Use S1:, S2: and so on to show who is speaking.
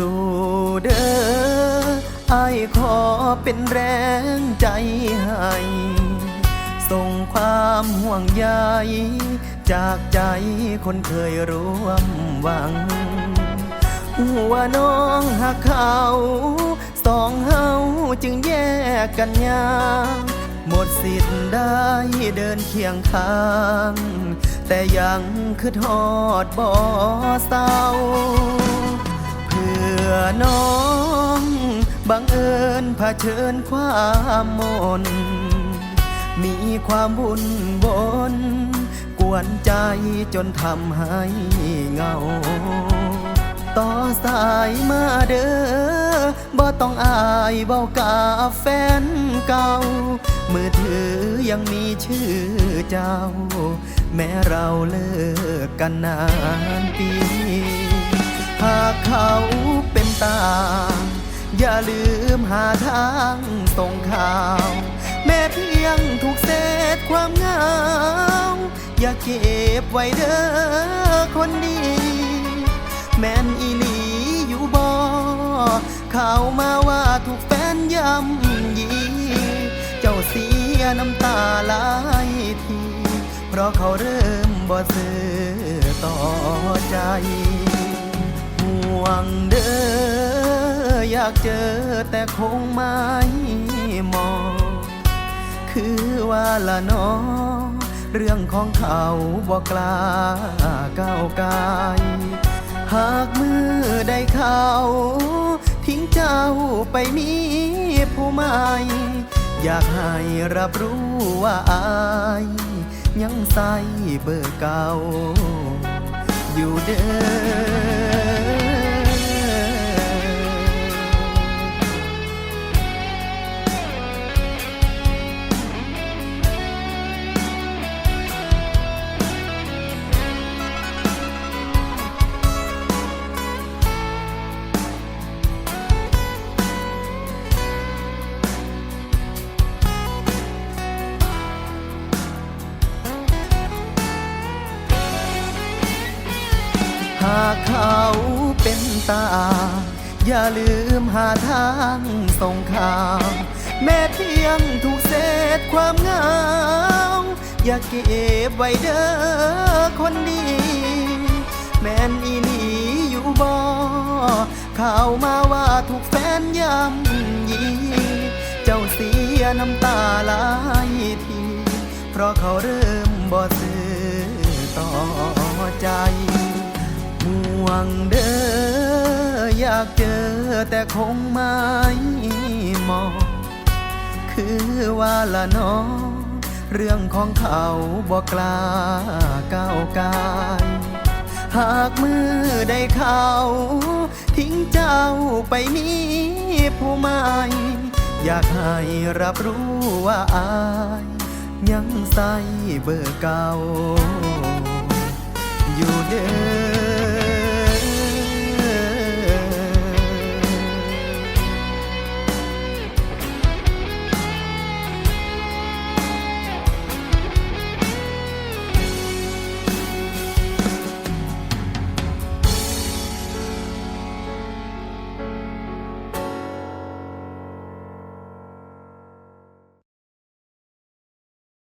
S1: สู้เด้อไอายขอเป็นแรงใจให้ ส่งความห่วงใยจากใจคนเคยร่วมหวัง หัวน้องหักเขาสองเฮาจึงแยกกันยางหมดสิทธิ์ได้เดินเคียงข้าง แต่ยังคือทอดบ่อเศร้า อน้อง บังเอิญเผชิญความมน มีความบุญบนกวนใจจนทำให้เงา ต่อสายมาเด้อบ่ต้องอายเบากาแฟนเก่า มือถือยังมีชื่อเจ้า แม้เราเลิกกันนานปี หากเขาเป็น ตาอย่าลืมหาทางส่งข่าว แม้เพียงถูกเศษความเหงา อย่าเก็บไว้เด้อคนดี แม่นอีหลีอยู่บ่ข่าวมาว่าถูกแฟนย่ำยี เจ้าเสียน้ำตาหลายที เพราะเขาเริ่มบ่ซื้อต่อใจ ห่วง อยากเจอแต่คงไม่มอง คือว่าละน้อง เรื่องของเขาบอกกล้าก้าวกายหากมือได้เขาทิ้งเจ้าไปมีผู้ใหม่อยากให้รับรู้ว่าอายยังใส่เบอร์เก่า อยู่เด้อ หากเขาเป็นตา อย่าลืมหาทางส่งข่าวแม้เพียงถูกเศษความเหงา อย่าเก็บไว้เด้อคนดี แม่นอีหลีอยู่บ่ข่าวมาว่าถูกแฟนย่ำยีเจ้าเสียน้ำตาหลายที เพราะเขาเริ่มบ่ซื้อต่อใจ วงเด้ออยากเจอแต่คงไม่มอง คือว่าละน้องเรื่องของเขาบอกกล้าก้าวกายหากมือได้เขาทิ้งเจ้าไปมีผู้ใหม่อยากให้รับรู้ว่าอายยังใส่เบอร์เก่าอยู่เด้อ